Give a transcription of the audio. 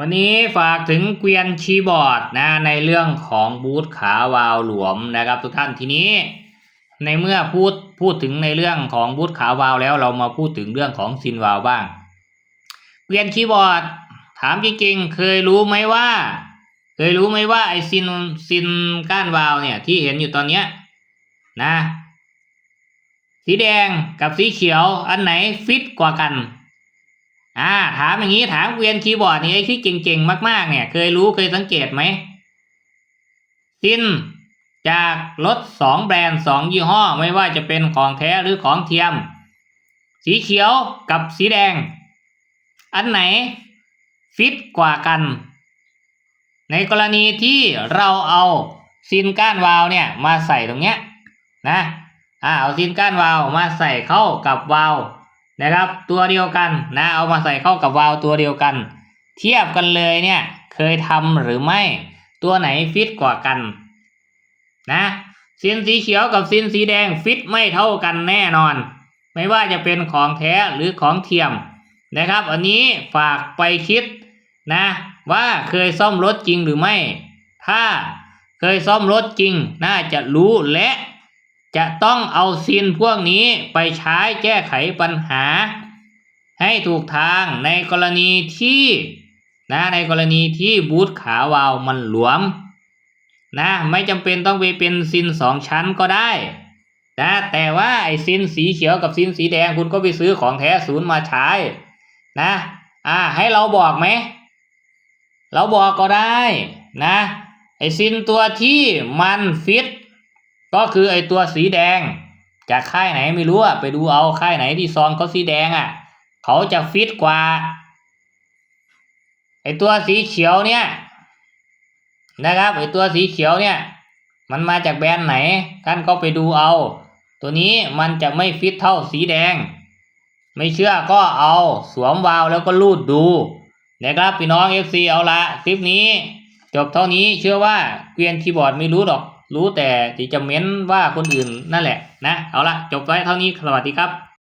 วันนี้ฝากถึงเกวียนคีย์บอร์ดนะในเรื่องของบูธขาวาล์วหลวมนะครับทุกท่านทีนี้ในเมื่อพูดพูดถึงในเรื่องของบูธขาวาล์วแล้วเรามาพูดถึงเรื่องของซินวาล์วบ้าง เกวียนคีย์บอร์ด ถามจริงๆ เคยรู้ไหมว่า เคยรู้ไหมว่าไอซินซินก้านวาล์วเนี่ยที่เห็นอยู่ตอนเนี้ยนะ สีแดงกับสีเขียวอันไหนฟิตกว่ากัน อ่า ถามอย่างนี้ถามเกวียนคีย์บอร์ดนี่ไอ้ที่เก่งๆมากๆ เนี่ย เคยรู้เคยสังเกตไหมซินจากรถสองแบรนด์สองยี่ห้อ ไม่ว่าจะเป็นของแท้หรือของเทียม สีเขียวกับสีแดง อันไหน ฟิตกว่ากัน ในกรณีที่เราเอาซินก้านวาล์วเนี่ยมาใส่ตรงเนี้ยนะอ่าเอาซินก้านวาล์วมาใส่เข้ากับวาล์ว นะครับ ตัวเดียวกันนะ เอามาใส่เข้ากับวาล์วตัวเดียวกัน เทียบกันเลยเนี่ย เคยทำหรือไม่ ตัวไหนฟิตกว่ากัน นะซินสีเขียวกับซินสีแดงฟิตไม่เท่ากันแน่นอน ไม่ว่าจะเป็นของแท้หรือของเทียมนะครับ อันนี้ฝากไปคิดนะ ว่าเคยซ่อมรถจริงหรือไม่ ถ้าเคยซ่อมรถจริง น่าจะรู้และ จะต้องเอาซินพวกนี้ไปใช้แก้ไขปัญหา ให้ถูกทางในกรณีที่นะในกรณีที่บูทขาวาล์วมันหลวมนะไม่จำเป็นต้องไปเป็นซินสองชั้นก็ได้นะแต่ว่าไอ้ซินสีเขียวกับซินสีแดงคุณก็ไปซื้อของแท้ศูนย์มาใช้นะอ่าให้เราบอกไหมเราบอกก็ได้นะไอ้ซินตัวที่มันฟิต ก็คือไอตัวสีแดง จากค่ายไหนไม่รู้อะไปดูเอาค่ายไหนที่ซองเขาสีแดงอะเขาจะฟิตกว่า ไอตัวสีเขียวเนี่ย นะครับไอตัวสีเขียวเนี่ย มันมาจากแบรนด์ไหนท่านก็ไปดูเอา ตัวนี้มันจะไม่ฟิตเท่าสีแดง ไม่เชื่อก็เอาสวมวาวแล้วก็ลูดดูนะครับพี่น้อง FC เอาละคลิปนี้ จบเท่านี้เชื่อว่าเกวียนคีย์บอร์ดไม่รู้หรอก รู้แต่ที่จะเม้นว่าคนอื่นนั่นแหละนะ เอาละจบไว้เท่านี้สวัสดีครับ